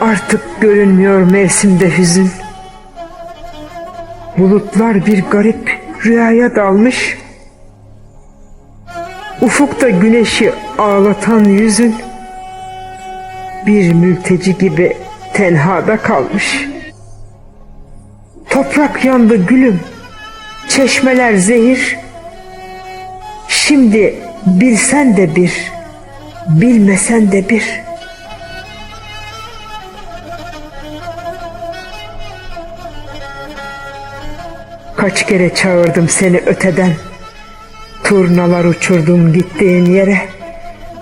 Artık görünmüyor mevsimde hüzün. Bulutlar bir garip rüyaya dalmış. Ufukta güneşi ağlatan yüzün bir mülteci gibi tenhada kalmış. Toprak yandı gülüm, çeşmeler zehir. Şimdi bilsen de bir, bilmesen de bir. Kaç kere çağırdım seni öteden. Turnalar uçurdum gittiğin yere.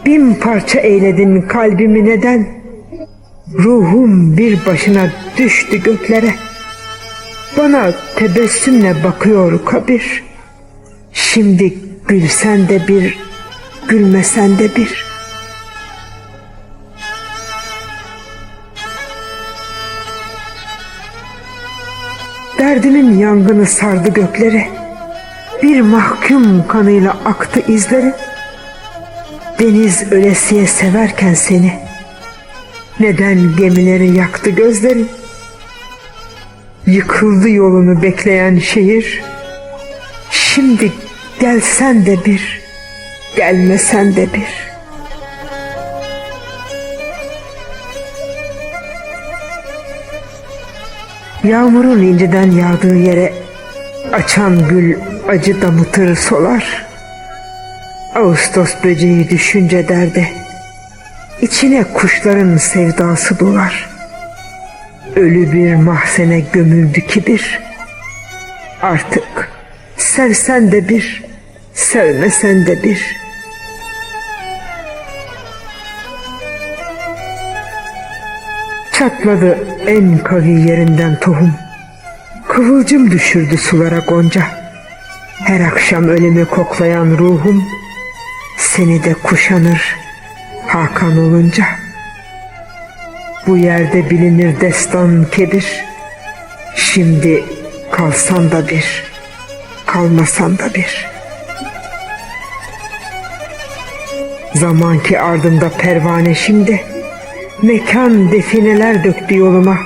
Bin parça eyledin kalbimi neden? Ruhum bir başına düştü göklere. Bana tebessümle bakıyor kabir. Şimdi gülsen de bir, gülmesen de bir. Derdimin yangını sardı gökleri. Bir mahkum kanıyla aktı izleri. Deniz ölesiye severken seni. Neden gemileri yaktı gözlerin? Yıkıldı yolunu bekleyen şehir. Şimdi gelsen de bir, gelmesen de bir. Yağmurun inciden yağdığı yere açan gül acı damıtır solar. Ağustos böceği düşünce derde, içine kuşların sevdası dolar. Ölü bir mahzene gömüldü kibir. Artık sevsen de bir, sevmesen de bir. Çatladı en kavi yerinden tohum. Kıvılcım düşürdü sulara gonca. Her akşam ölümü koklayan ruhum seni de kuşanır Hakan olunca. Bu yerde bilinir destan kebir. Şimdi kalsan da bir, kalmasan da bir. Zaman ki ardında pervane şimdi. Mekan defineler döktü yoluma.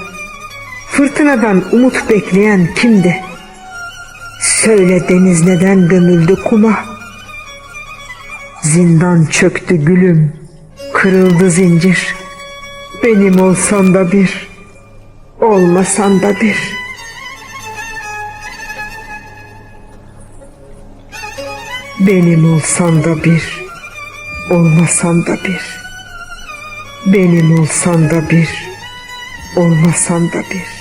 Fırtınadan umut bekleyen kimdi? Söyle deniz neden gömüldü kuma? Zindan çöktü gülüm, kırıldı zincir. Benim olsan da bir, olmasan da bir. Benim olsan da bir, olmasan da bir. Benim olsan da bir, olmasan da bir.